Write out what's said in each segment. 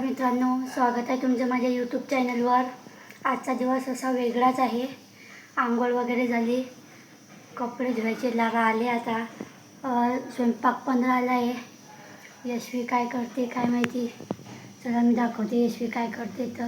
मित्रांनो स्वागत आहे तुमचं माझ्या यूट्यूब चॅनलवर आजचा दिवस असा वेगळाच आहे. आंघोळ वगैरे झाली. कपडे धुवायचे लागा आले आता. स्वयंपाक पण राहिला आहे. यशवी काय करते काय माहिती. चला मी दाखवते यशवी काय करते तर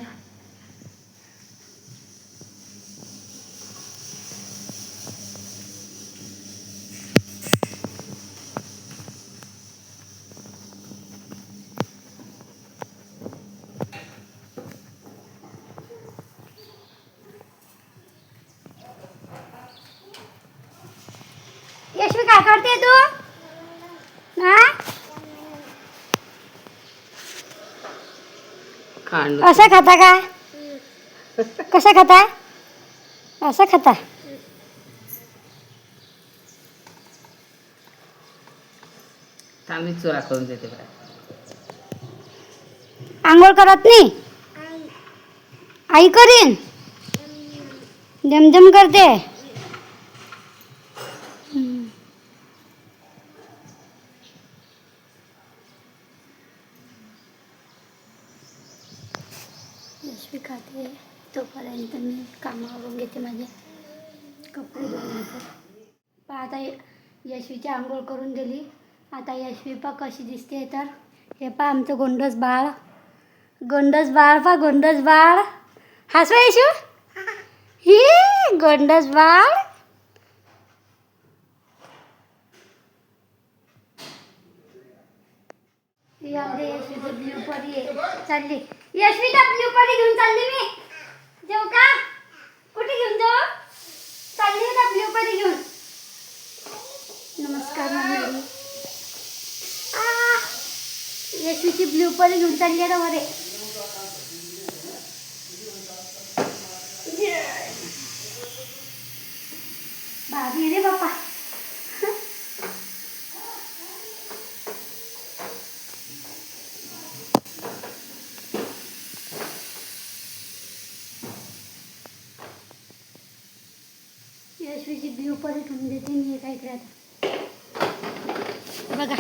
यशवी काय करते तू? हा? असं खाता का? कसं खाता? असं खाता. आम्ही चोरा करून देते बरं. आंघोळ करत नाही? आई. करीन? दमदम करते हम्म. यशवी खाते तोपर्यंत मी कामावरून घेते माझे कपडे धुवून घेते. पण आता यशवीची आंघोळ करून दिली आता यशवी पा कशी दिसते तर. हे पा आमचं गोंडस बाळ. गोंडस बाळ पा गोंडस बाळ. हसवा यशू? ही गोंडस बाळ. यामध्ये यशवीचं ब्ल्यू परी आहे. चालली. यशवीचा ब्ल्यू परी घेऊन चालली मी. जाऊ का? कुठे घेऊन जाऊ? चालली ना ब्ल्यू परी घेऊन. नमस्कार मंडळी आ, यशवीची ब्ल्यू परी घेऊन चालली आहे ना भाभी रे बाप्पा यशवीची ब्ल्यू परी ठेवून देते मी काय इकडे आता. बघा.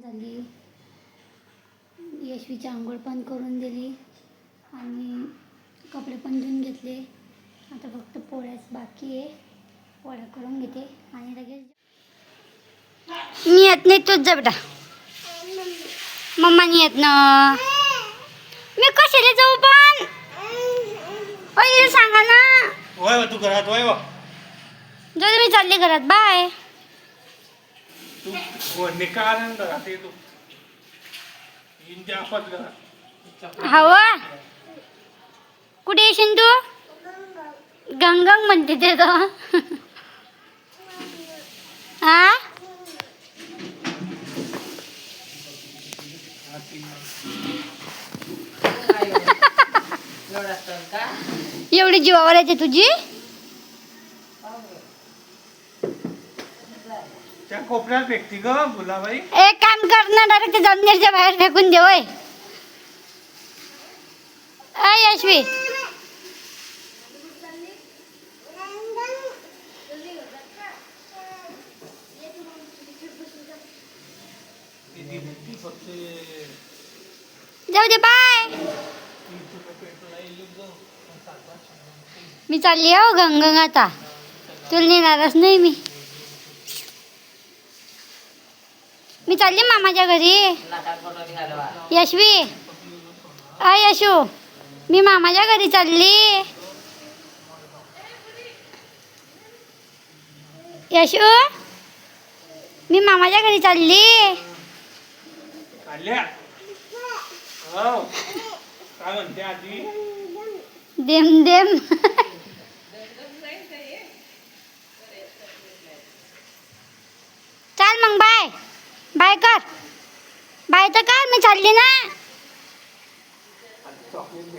झाली. यशवीची आंघोळ पण करून दिली. आणि कपडे पण धुवून घेतले. आता फक्त पोळ्याच बाकी आहे. पोळ्या करून घेते. आणि लगेच मी येत नाही तूच जा बेटा. मम्मानी येत ना मी कशाला जाऊ पण अय सांगा ना. वय तू घरात वय वा जाऊ दे, मी चालले घरात. बाय. तू वडणे का आनंद घरात ये तू. इंच्या आपत घरात. हवा कुठे येशील तू? गंगंग म्हणते ते तो. हा? एवढी जीवावर येते तुझी? त्या कोपऱ्यात भेटती ग गुलाबाई एक काम कर ना डायरेक्ट ते जमिनीच्या बाहेर फेकून दे होय. अय यशवी. जाऊ दे बाय. मी चालली हो गंगंग आता. तुला नेणारच नाही मी. मी चालली मामाच्या घरी. यशवी. अ यशू. मी मामाच्या घरी चालली. यशू. मी मामाच्या घरी चालली. काय म्हणते आजी? देम देम. चाल मग बाय. बाय कर. बाय तर कर मी चालली ना. चॉकलेट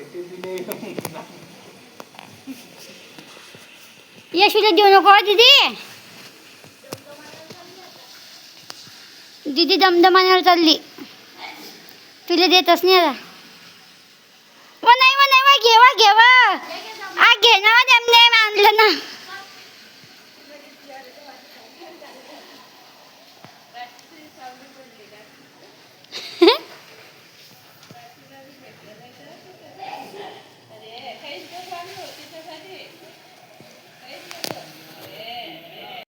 देऊ नको हो, दीदी. दीदी दमदमान्यावर चालली. तुला देतच नाही आता.